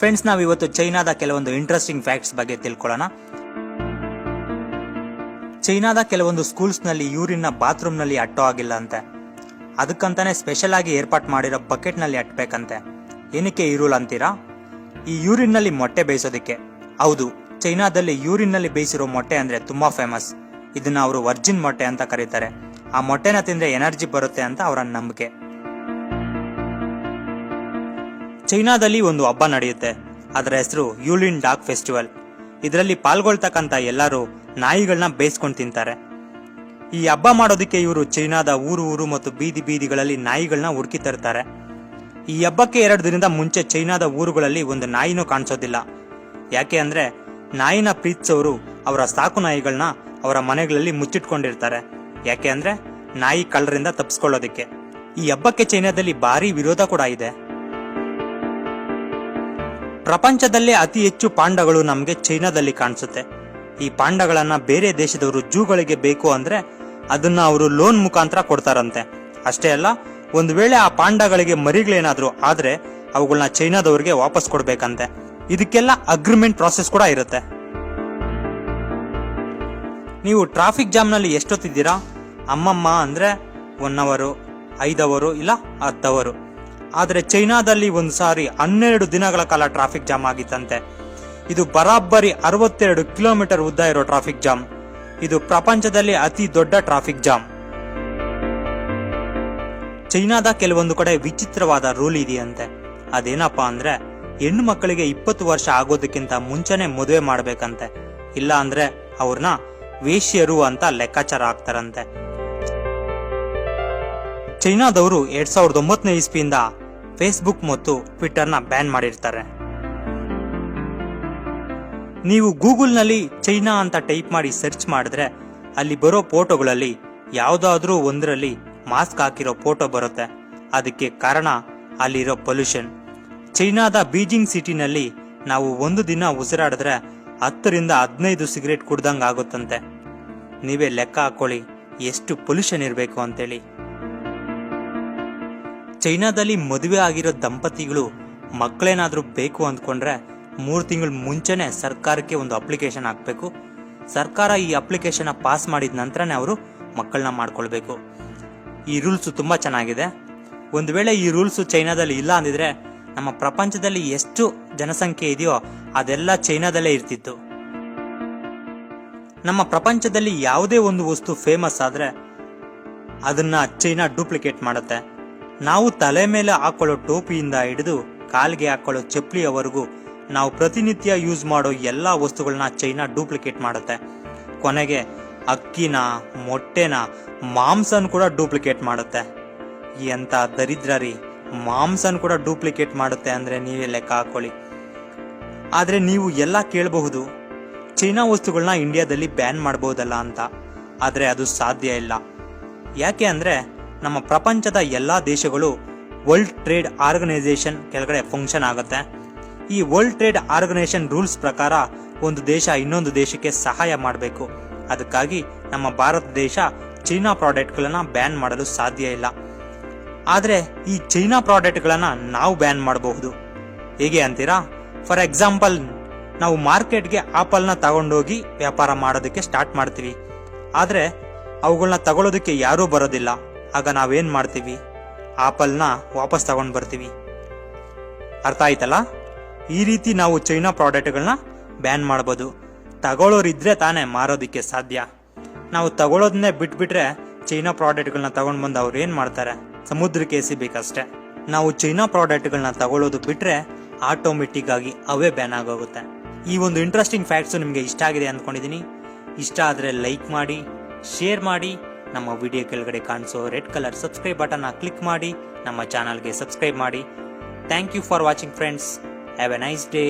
Friends ನಾವು ಇವತ್ತು ಚೈನಾದ ಕೆಲವೊಂದು ಇಂಟ್ರೆಸ್ಟಿಂಗ್ ಫ್ಯಾಕ್ಟ್ಸ್ ಬಗ್ಗೆ ತಿಳ್ಕೊಳ್ಳೋಣ. ಚೈನಾದ ಕೆಲವೊಂದು ಸ್ಕೂಲ್ಸ್ನಲ್ಲಿ ಯೂರಿನ್ ಬಾತ್ರೂಮ್ನಲ್ಲಿ ಅಟ್ಟೋ ಆಗಿಲ್ಲ ಅಂತೆ. ಅದಕ್ಕಂತಾನೆ ಸ್ಪೆಷಲ್ ಆಗಿ ಏರ್ಪಾಟ್ ಮಾಡಿರೋ ಬಕೆಟ್ನಲ್ಲಿ ಅಟ್ಬೇಕಂತೆ. ಏನಕ್ಕೆ ಈ ರೂಲ್ ಅಂತೀರಾ? ಈ ಯೂರಿನ್ನಲ್ಲಿ ಮೊಟ್ಟೆ ಬೇಯಿಸೋದಕ್ಕೆ. ಹೌದು, ಚೈನಾದಲ್ಲಿ ಯೂರಿನ್ನಲ್ಲಿ ಬೇಯಿಸಿರೋ ಮೊಟ್ಟೆ ಅಂದ್ರೆ ತುಂಬಾ ಫೇಮಸ್ ಇದನ್ನ ಅವರು ವರ್ಜಿನ್ ಮೊಟ್ಟೆ ಅಂತ ಕರೀತಾರೆ. ಆ ಮೊಟ್ಟೆನ ತಿಂದ್ರೆ ಎನರ್ಜಿ ಬರುತ್ತೆ ಅಂತ ಅವರ ನಂಬಿಕೆ. ಚೈನಾದಲ್ಲಿ ಒಂದು ಹಬ್ಬ ನಡೆಯುತ್ತೆ. ಅದರ ಹೆಸರು ಯೂಲಿನ್ ಡಾಗ್ ಫೆಸ್ಟಿವಲ್. ಇದರಲ್ಲಿ ಪಾಲ್ಗೊಳ್ತಕ್ಕಂಥ ಎಲ್ಲರೂ ನಾಯಿಗಳನ್ನ ಬೇಯಿಸ್ಕೊಂಡು ತಿಂತಾರೆ. ಈ ಹಬ್ಬ ಮಾಡೋದಕ್ಕೆ ಇವರು ಚೈನಾದ ಊರು ಊರು ಮತ್ತು ಬೀದಿ ಬೀದಿಗಳಲ್ಲಿ ನಾಯಿಗಳನ್ನ ಹುಡುಕಿ ತರ್ತಾರೆ. ಈ ಹಬ್ಬಕ್ಕೆ ಎರಡು ದಿನದ ಮುಂಚೆ ಚೈನಾದ ಊರುಗಳಲ್ಲಿ ಒಂದು ನಾಯಿನೂ ಕಾಣಿಸೋದಿಲ್ಲ. ಯಾಕೆ ಅಂದ್ರೆ ನಾಯಿನ ಪ್ರೀತಿಸೋರು ಅವರ ಸಾಕು ನಾಯಿಗಳನ್ನ ಅವರ ಮನೆಗಳಲ್ಲಿ ಮುಚ್ಚಿಟ್ಕೊಂಡಿರ್ತಾರೆ. ಯಾಕೆ ಅಂದ್ರೆ ನಾಯಿ ಕಳ್ಳರಿಂದ ತಪ್ಪಿಸ್ಕೊಳ್ಳೋದಕ್ಕೆ ಈ ಹಬ್ಬಕ್ಕೆ ಚೈನಾದಲ್ಲಿ ಭಾರಿ ವಿರೋಧ ಕೂಡ ಇದೆ. ಪ್ರಪಂಚದಲ್ಲೇ ಅತಿ ಹೆಚ್ಚು ಪಾಂಡಗಳು ನಮಗೆ ಚೈನಾದಲ್ಲಿ ಕಾಣಿಸುತ್ತೆ. ಈ ಪಾಂಡಗಳನ್ನ ಬೇರೆ ದೇಶದವರು ಜೂಗಳಿಗೆ ಬೇಕು ಅಂದ್ರೆ ಅದನ್ನ ಅವರು ಲೋನ್ ಮುಖಾಂತರ ಕೊಡ್ತಾರಂತೆ. ಅಷ್ಟೇ ಅಲ್ಲ, ಒಂದು ವೇಳೆ ಆ ಪಾಂಡಗಳಿಗೆ ಮರಿಗಳೇನಾದ್ರೂ ಆದ್ರೆ ಅವುಗಳನ್ನ ಚೈನಾದವ್ರಿಗೆ ವಾಪಸ್ ಕೊಡ್ಬೇಕಂತೆ. ಇದಕ್ಕೆಲ್ಲ ಅಗ್ರಿಮೆಂಟ್ ಪ್ರಾಸೆಸ್ ಕೂಡ ಇರುತ್ತೆ. ನೀವು ಟ್ರಾಫಿಕ್ ಜಾಮ್ನಲ್ಲಿ ಎಷ್ಟೊತ್ತಿದ್ದೀರಾ? ಅಮ್ಮಮ್ಮ ಅಂದ್ರೆ ಒನ್ ಅವರು ಐದವರು ಇಲ್ಲ ಹತ್ತವರು. ಆದ್ರೆ ಚೈನಾದಲ್ಲಿ ಒಂದು ಸಾರಿ ಹನ್ನೆರಡು ದಿನಗಳ ಕಾಲ ಟ್ರಾಫಿಕ್ ಜಾಮ್ ಆಗಿತ್ತಂತೆ. ಇದು ಬರಾಬ್ಬರಿ ಅರವತ್ತೆರಡು ಕಿಲೋಮೀಟರ್ ಉದ್ದ ಇರೋ ಟ್ರಾಫಿಕ್ ಜಾಮ್ ಇದು ಪ್ರಪಂಚದಲ್ಲಿ ಅತಿ ದೊಡ್ಡ ಟ್ರಾಫಿಕ್ ಜಾಮ್ ಚೈನಾದ ಕೆಲವೊಂದು ಕಡೆ ವಿಚಿತ್ರವಾದ ರೂಲ್ ಇದೆಯಂತೆ. ಅದೇನಪ್ಪಾ ಅಂದ್ರೆ, ಹೆಣ್ಣು ಮಕ್ಕಳಿಗೆ ಇಪ್ಪತ್ತು ವರ್ಷ ಆಗೋದಕ್ಕಿಂತ ಮುಂಚೆನೆ ಮದುವೆ ಮಾಡಬೇಕಂತೆ. ಇಲ್ಲ ಅಂದ್ರೆ ಅವ್ರನ್ನ ವೇಶ್ಯರು ಅಂತ ಲೆಕ್ಕಾಚಾರ ಹಾಕ್ತಾರಂತೆ ಚೈನಾದವರು ಎರಡ್ ಸಾವಿರದ ಒಂಬತ್ತನೇ ಇಸ್ವಿಯಿಂದ ಫೇಸ್ಬುಕ್ ಮತ್ತು ಟ್ವಿಟರ್ನ ಬ್ಯಾನ್ ಮಾಡಿರ್ತಾರೆ. ನೀವು ಗೂಗಲ್ನಲ್ಲಿ ಚೈನಾ ಅಂತ ಟೈಪ್ ಮಾಡಿ ಸರ್ಚ್ ಮಾಡಿದ್ರೆ ಅಲ್ಲಿ ಬರೋ ಫೋಟೋಗಳಲ್ಲಿ ಯಾವುದಾದ್ರೂ ಒಂದರಲ್ಲಿ ಮಾಸ್ಕ್ ಹಾಕಿರೋ ಫೋಟೋ ಬರುತ್ತೆ. ಅದಕ್ಕೆ ಕಾರಣ ಅಲ್ಲಿರೋ ಪೊಲ್ಯೂಷನ್ ಚೈನಾದ ಬೀಜಿಂಗ್ ಸಿಟಿನಲ್ಲಿ ನಾವು ಒಂದು ದಿನ ಉಸಿರಾಡಿದ್ರೆ ಹತ್ತರಿಂದ ಹದಿನೈದು ಸಿಗರೇಟ್ ಕುಡ್ದಂಗೆ ಆಗುತ್ತಂತೆ ನೀವೇ ಲೆಕ್ಕ ಹಾಕೊಳ್ಳಿ, ಎಷ್ಟು ಪೊಲ್ಯೂಷನ್ ಇರಬೇಕು ಅಂತೇಳಿ. ಚೈನಾದಲ್ಲಿ ಮದುವೆ ಆಗಿರೋ ದಂಪತಿಗಳು ಮಕ್ಕಳೇನಾದರೂ ಬೇಕು ಅಂದ್ಕೊಂಡ್ರೆ ಮೂರು ತಿಂಗಳ ಮುಂಚೆನೆ ಸರ್ಕಾರಕ್ಕೆ ಒಂದು ಅಪ್ಲಿಕೇಶನ್ ಹಾಕ್ಬೇಕು. ಸರ್ಕಾರ ಈ ಅಪ್ಲಿಕೇಶನ್ ಪಾಸ್ ಮಾಡಿದ ನಂತರನೇ ಅವರು ಮಕ್ಕಳನ್ನ ಮಾಡ್ಕೊಳ್ಬೇಕು. ಈ ರೂಲ್ಸ್ ತುಂಬಾ ಚೆನ್ನಾಗಿದೆ. ಒಂದು ವೇಳೆ ಈ ರೂಲ್ಸ್ ಚೈನಾದಲ್ಲಿ ಇಲ್ಲ ಅಂದಿದ್ರೆ ನಮ್ಮ ಪ್ರಪಂಚದಲ್ಲಿ ಎಷ್ಟು ಜನಸಂಖ್ಯೆ ಇದೆಯೋ ಅದೆಲ್ಲ ಚೈನಾದಲ್ಲೇ ಇರ್ತಿತ್ತು. ನಮ್ಮ ಪ್ರಪಂಚದಲ್ಲಿ ಯಾವುದೇ ಒಂದು ವಸ್ತು ಫೇಮಸ್ ಆದ್ರೆ ಅದನ್ನ ಚೈನಾ ಡೂಪ್ಲಿಕೇಟ್ ಮಾಡುತ್ತೆ. ನಾವು ತಲೆ ಮೇಲೆ ಹಾಕೊಳ್ಳೋ ಟೋಪಿಯಿಂದ ಹಿಡಿದು ಕಾಲಿಗೆ ಹಾಕೊಳ್ಳೋ ಚಪ್ಪಲಿಯವರೆಗೂ ನಾವು ಪ್ರತಿನಿತ್ಯ ಯೂಸ್ ಮಾಡೋ ಎಲ್ಲಾ ವಸ್ತುಗಳನ್ನ ಚೈನಾ ಡೂಪ್ಲಿಕೇಟ್ ಮಾಡುತ್ತೆ. ಕೊನೆಗೆ ಅಕ್ಕಿನ, ಮೊಟ್ಟೆನ, ಮಾಂಸನ್ ಕೂಡ ಡೂಪ್ಲಿಕೇಟ್ ಮಾಡುತ್ತೆ. ಎಂತ ದರಿದ್ರ ರೀ, ಮಾಂಸನ್ ಕೂಡ ಡೂಪ್ಲಿಕೇಟ್ ಮಾಡುತ್ತೆ ಅಂದ್ರೆ ನೀವೇ ಲೆಕ್ಕ ಹಾಕೊಳ್ಳಿ. ಆದ್ರೆ ನೀವು ಎಲ್ಲ ಕೇಳಬಹುದು, ಚೈನಾ ವಸ್ತುಗಳನ್ನ ಇಂಡಿಯಾದಲ್ಲಿ ಬ್ಯಾನ್ ಮಾಡಬಹುದಲ್ಲ ಅಂತ. ಆದ್ರೆ ಅದು ಸಾಧ್ಯ ಇಲ್ಲ. ಯಾಕೆ ಅಂದ್ರೆ ನಮ್ಮ ಪ್ರಪಂಚದ ಎಲ್ಲಾ ದೇಶಗಳು ವರ್ಲ್ಡ್ ಟ್ರೇಡ್ ಆರ್ಗನೈಸೇಷನ್ ಕೆಳಗಡೆ ಫಂಕ್ಷನ್ ಆಗುತ್ತೆ. ಈ ವರ್ಲ್ಡ್ ಟ್ರೇಡ್ ಆರ್ಗನೈಸೇಷನ್ ರೂಲ್ಸ್ ಪ್ರಕಾರ ಒಂದು ದೇಶ ಇನ್ನೊಂದು ದೇಶಕ್ಕೆ ಸಹಾಯ ಮಾಡಬೇಕು. ಅದಕ್ಕಾಗಿ ನಮ್ಮ ಭಾರತ ದೇಶ ಚೈನಾ ಪ್ರಾಡಕ್ಟ್ಗಳನ್ನು ಬ್ಯಾನ್ ಮಾಡಲು ಸಾಧ್ಯ ಇಲ್ಲ. ಆದ್ರೆ ಈ ಚೈನಾ ಪ್ರಾಡಕ್ಟ್ಗಳನ್ನು ನಾವು ಬ್ಯಾನ್ ಮಾಡಬಹುದು. ಹೇಗೆ ಅಂತೀರಾ? ಫಾರ್ ಎಕ್ಸಾಂಪಲ್ ನಾವು ಮಾರ್ಕೆಟ್ಗೆ ಆಪಲ್ನ ತಗೊಂಡೋಗಿ ವ್ಯಾಪಾರ ಮಾಡೋದಕ್ಕೆ ಸ್ಟಾರ್ಟ್ ಮಾಡ್ತೀವಿ. ಆದ್ರೆ ಅವುಗಳನ್ನ ತಗೊಳ್ಳೋದಕ್ಕೆ ಯಾರೂ ಬರೋದಿಲ್ಲ. ಆಗ ನಾವೇನು ಮಾಡ್ತೀವಿ? ಆಪಲ್ನ ವಾಪಸ್ ತಗೊಂಡು ಬರ್ತೀವಿ. ಅರ್ಥ ಆಯ್ತಲ್ಲ? ಈ ರೀತಿ ನಾವು ಚೈನಾ ಪ್ರಾಡಕ್ಟ್ಗಳನ್ನ ಬ್ಯಾನ್ ಮಾಡ್ಬೋದು. ತಗೊಳ್ಳೋರಿದ್ರೆ ತಾನೇ ಮಾರೋದಕ್ಕೆ ಸಾಧ್ಯ. ನಾವು ತಗೊಳ್ಳೋದನ್ನೇ ಬಿಟ್ಬಿಟ್ರೆ ಚೈನಾ ಪ್ರಾಡಕ್ಟ್ಗಳನ್ನ ತಗೊಂಡು ಬಂದು ಅವ್ರು ಏನ್ ಮಾಡ್ತಾರೆ? ಸಮುದ್ರಕ್ಕೆ ಎಸಿಬೇಕಷ್ಟೆ ನಾವು ಚೈನಾ ಪ್ರಾಡಕ್ಟ್ಗಳನ್ನ ತಗೊಳ್ಳೋದು ಬಿಟ್ರೆ ಆಟೋಮೆಟಿಕ್ ಆಗಿ ಅವೇ ಬ್ಯಾನ್ ಆಗೋಗುತ್ತೆ. ಈ ಒಂದು ಇಂಟ್ರೆಸ್ಟಿಂಗ್ ಫ್ಯಾಕ್ಟ್ಸ್ ನಿಮಗೆ ಇಷ್ಟ ಆಗಿದೆ ಅಂದ್ಕೊಂಡಿದ್ದೀನಿ ಇಷ್ಟ ಆದರೆ ಲೈಕ್ ಮಾಡಿ, ಶೇರ್ ಮಾಡಿ ನಮ್ಮ ವಿಡಿಯೋ ಕೆಳಗಡೆ ಕಾಣಿಸೋ ರೆಡ್ ಕಲರ್ ಸಬ್ಸ್ಕ್ರೈಬ್ ಬಟನ್ನ ಕ್ಲಿಕ್ ಮಾಡಿ, ನಮ್ಮ ಚಾನಲ್ಗೆ ಸಬ್ಸ್ಕ್ರೈಬ್ ಮಾಡಿ. Thank you for watching friends have a nice day